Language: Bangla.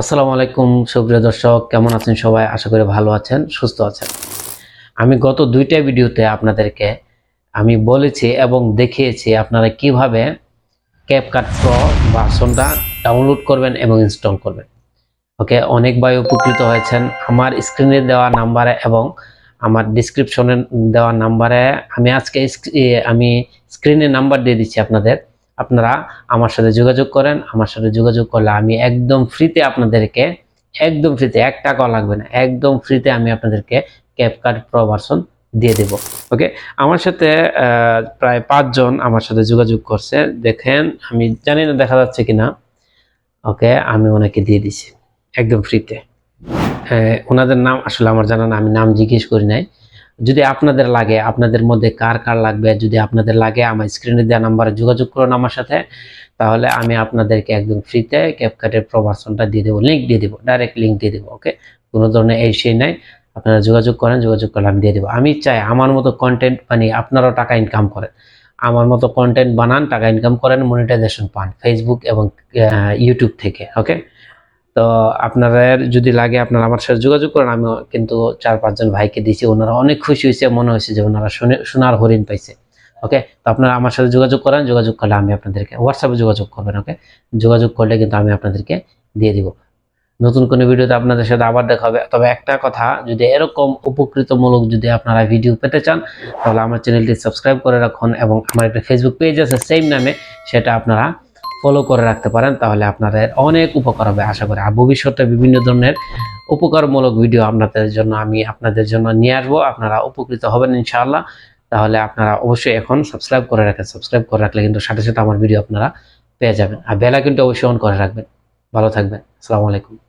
আসসালামু আলাইকুম, সুপ্রিয় দর্শক। কেমন আছেন সবাই? আশা করি ভালো আছেন, সুস্থ আছেন। আমি গত দুইটা ভিডিওতে আপনাদেরকে আমি বলেছি এবং দেখিয়েছি আপনারা কীভাবে ক্যাপকাট প্রো ভার্সনটা ডাউনলোড করবেন এবং ইনস্টল করবেন। ওকে, অনেক ভাই উপকৃত হয়েছেন। আমার স্ক্রিনে দেওয়া নাম্বারে এবং আমার ডিসক্রিপশনে দেওয়া নাম্বারে আমি আজকে আমি স্ক্রিনে নাম্বার দিয়ে দিচ্ছি আপনাদের। আপনারা আমার সাথে যোগাযোগ করেন, আমার সাথে যোগাযোগ করলে আমি একদম ফ্রিতে আপনাদেরকে, একদম ফ্রিতে এক টাকাও লাগবে না, একদম ফ্রিতে আমি আপনাদেরকে ক্যাপকাট প্রো ভার্সন দিয়ে দেব ওকে আমার সাথে প্রায় পাঁচজন আমার সাথে যোগাযোগ করছে, দেখেন, আমি জানি না দেখা যাচ্ছে কিনা ওকে আমি ওনাকে দিয়ে দিছি, একদম ফ্রিতে ওনাদের নাম আসলে আমার জানা না, আমি নাম জিজ্ঞেস করি নাই। যদি আপনাদের লাগে, আপনাদের মধ্যে কার কার লাগবে? যদি আপনাদের লাগে, আমার স্ক্রিনে দেওয়া নাম্বারে যোগাযোগ করুন আমার সাথে। তাহলে আমি আপনাদেরকে একদম ফ্রিতে ক্যাপকাটের প্রভার্সনটা দিয়ে দেবো লিঙ্ক দিয়ে দেবো ডাইরেক্ট লিঙ্ক দিয়ে দেবো ওকে কোনো ধরনের এই সেই নাই। আপনারা যোগাযোগ করেন, যোগাযোগ করলে আমি দিয়ে দেবো। আমি চাই আমার মতো কন্টেন্ট বানিয়ে আপনারাও টাকা ইনকাম করেন। আমার মতো কন্টেন্ট বানান, টাকা ইনকাম করেন মনিটাইজেশন পান ফেসবুক এবং ইউটিউব থেকে ওকে তো আপনাদের যদি লাগে, আপনারা আমার সাথে যোগাযোগ করেন। আমি কিন্তু চার পাঁচজন ভাইকে দিয়েছি ওনারা অনেক খুশি হয়েছে, মনে হয়েছে যে ওনারা শুনে, সোনার হরিণ পাইছে। ওকে তো আপনারা আমার সাথে যোগাযোগ করেন। যোগাযোগ করলে আমি আপনাদেরকে হোয়াটসঅ্যাপে যোগাযোগ করবেন ওকে যোগাযোগ করলে কিন্তু আমি আপনাদেরকে দিয়ে দিব। নতুন কোনো ভিডিওতে আপনাদের সাথে আবার দেখা হবে। তবে একটা কথা, যদি এরকম উপকৃতমূলক যদি আপনারা ভিডিও পেতে চান, তাহলে আমার চ্যানেলটি সাবস্ক্রাইব করে রাখুন এবং আমার একটা ফেসবুক পেজ আছে সেম নামে। সেটা আপনারা ফলো করে রাখতে পারেন, তাহলে আপনাদের অনেক উপকার হবে। আশা করি, আর ভবিষ্যতে বিভিন্ন ধরনের উপকারমূলক ভিডিও আপনাদের জন্য আমি আপনাদের জন্য নিয়ে আসব। আপনারা উপকৃত হবেন ইনশাআল্লাহ। তাহলে আপনারা অবশ্যই এখন সাবস্ক্রাইব করে রাখেন। সাবস্ক্রাইব করে রাখলে কিন্তু সাথে সাথে আমার ভিডিও আপনারা পেয়ে যাবেন। আর বেলা কিন্তু অবশ্যই অন করে রাখবেন। ভালো থাকবেন। আসসালামু আলাইকুম।